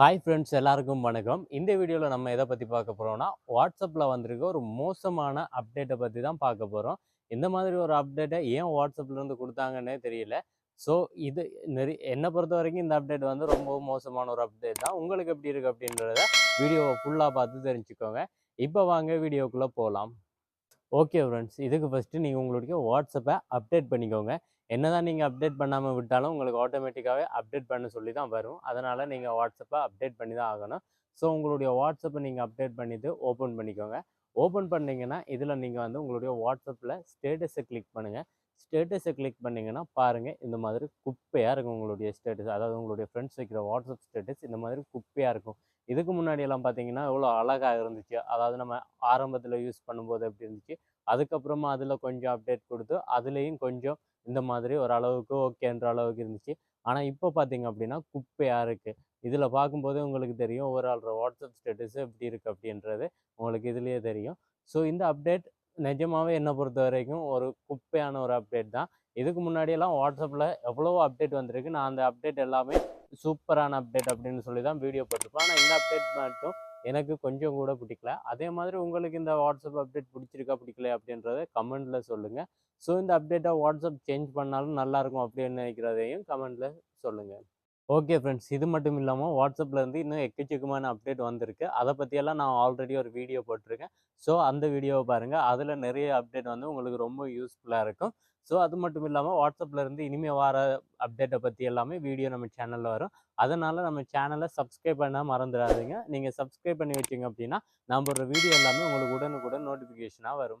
Hi friends எல்லாருக்கும் வணக்கம். இந்த வீடியோவில் நம்ம எதை பற்றி பார்க்க போகிறோம்னா வாட்ஸ்அப்பில் வந்திருக்க ஒரு மோசமான அப்டேட்டை பற்றி தான் பார்க்க போகிறோம் இந்த மாதிரி ஒரு அப்டேட்டை ஏன் வாட்ஸ்அப்லேருந்து கொடுத்தாங்கன்னே தெரியல. ஸோ இது நெறி என்னை பொறுத்த வரைக்கும் இந்த அப்டேட் வந்து ரொம்ப மோசமான ஒரு அப்டேட் தான். உங்களுக்கு எப்படி இருக்குது அப்படின்றத வீடியோவை ஃபுல்லாக பார்த்து தெரிஞ்சுக்கோங்க. இப்போ வாங்க வீடியோக்குள்ளே போகலாம் ஓகே ஃப்ரெண்ட்ஸ் இதுக்கு ஃபஸ்ட்டு நீங்கள் உங்களுடைய வாட்ஸ்அப்பை அப்டேட் பண்ணிக்கோங்க. என்னதான் நீங்கள் அப்டேட் பண்ணாமல் விட்டாலும் உங்களுக்கு ஆட்டோமேட்டிக்காகவே அப்டேட் பண்ண சொல்லி தான் வரும். அதனால் நீங்கள் வாட்ஸ்அப்பை அப்டேட் பண்ணி தான் ஆகணும். ஸோ உங்களுடைய வாட்ஸ்அப்பை நீங்கள் அப்டேட் பண்ணிவிட்டு ஓப்பன் பண்ணிக்கோங்க. ஓப்பன் பண்ணிங்கன்னா இதில் நீங்கள் வந்து உங்களுடைய வாட்ஸ்அப்பில் ஸ்டேட்டஸை கிளிக் பண்ணுங்கள் ஸ்டேட்டஸை கிளிக் பண்ணிங்கன்னா பாருங்கள் இந்த மாதிரி குப்பையாக இருக்கும் உங்களுடைய ஸ்டேட்டஸ் அதாவது உங்களுடைய ஃப்ரெண்ட்ஸ் வைக்கிற வாட்ஸ்அப் ஸ்டேட்டஸ் இந்த மாதிரி குப்பையாக இருக்கும். இதுக்கு முன்னாடி எல்லாம் பார்த்தீங்கன்னா எவ்வளோ அழகாக இருந்துச்சு. அதாவது நம்ம ஆரம்பத்தில் யூஸ் பண்ணும்போது எப்படி இருந்துச்சு? அதுக்கப்புறமா அதில் கொஞ்சம் அப்டேட் கொடுத்து அதுலேயும் கொஞ்சம் இந்த மாதிரி ஒரு அளவுக்கு ஓகேன்ற அளவுக்கு இருந்துச்சு. ஆனால் இப்போ பார்த்தீங்க அப்படின்னா குப்பையாக இருக்குது இதில் பார்க்கும்போது உங்களுக்கு தெரியும் ஒரு வாட்ஸ்அப் ஸ்டேட்டஸ் எப்படி இருக்குது அப்படின்றது உங்களுக்கு இதுலேயே தெரியும். ஸோ இந்த அப்டேட் நிஜமாகவே என்னை பொறுத்த வரைக்கும் ஒரு குப்பையான ஒரு அப்டேட் தான். இதுக்கு முன்னாடியெல்லாம் வாட்ஸ்அப்பில் எவ்வளோ அப்டேட் வந்திருக்கு. நான் அந்த அப்டேட் எல்லாமே சூப்பரான அப்டேட் அப்படின்னு சொல்லி தான் வீடியோ போட்டிருப்பேன். ஆனால் இந்த அப்டேட் மட்டும் எனக்கு கொஞ்சம் கூட பிடிக்கல. அதே மாதிரி உங்களுக்கு இந்த வாட்ஸ்அப் அப்டேட் பிடிச்சிருக்கா பிடிக்கல அப்படின்றத கமெண்டில் சொல்லுங்கள் ஸோ இந்த அப்டேட்டை வாட்ஸ்அப் சேஞ்ச் பண்ணாலும் நல்லாயிருக்கும் அப்படின்னு நினைக்கிறதையும் கமெண்டில் சொல்லுங்கள் ஓகே ஃப்ரெண்ட்ஸ் இது மட்டும் இல்லாமல் வாட்ஸ்அப்லேருந்து இன்னும் எக்கச்சக்கமான அப்டேட் வந்திருக்கு. அதை பற்றியெல்லாம் நான் ஆல்ரெடி ஒரு வீடியோ போட்டிருக்கேன். ஸோ அந்த வீடியோவை பாருங்கள் அதில் நிறைய அப்டேட் வந்து உங்களுக்கு ரொம்ப யூஸ்ஃபுல்லாக இருக்கும். ஸோ அது மட்டும் இல்லாமல் வாட்ஸ்அப்லேருந்து இனிமேல் வர அப்டேட்டை பற்றி எல்லாமே வீடியோ நம்ம சேனலில் வரும். அதனால் நம்ம சேனலை சப்ஸ்கிரைப் பண்ணால் மறந்துடாதீங்க. நீங்கள் சப்ஸ்கிரைப் பண்ணி வச்சிங்க அப்படின்னா நம்ம ஒரு வீடியோ எல்லாமே உங்களுக்கு உடனுக்குடன் நோட்டிஃபிகேஷனாக வரும்.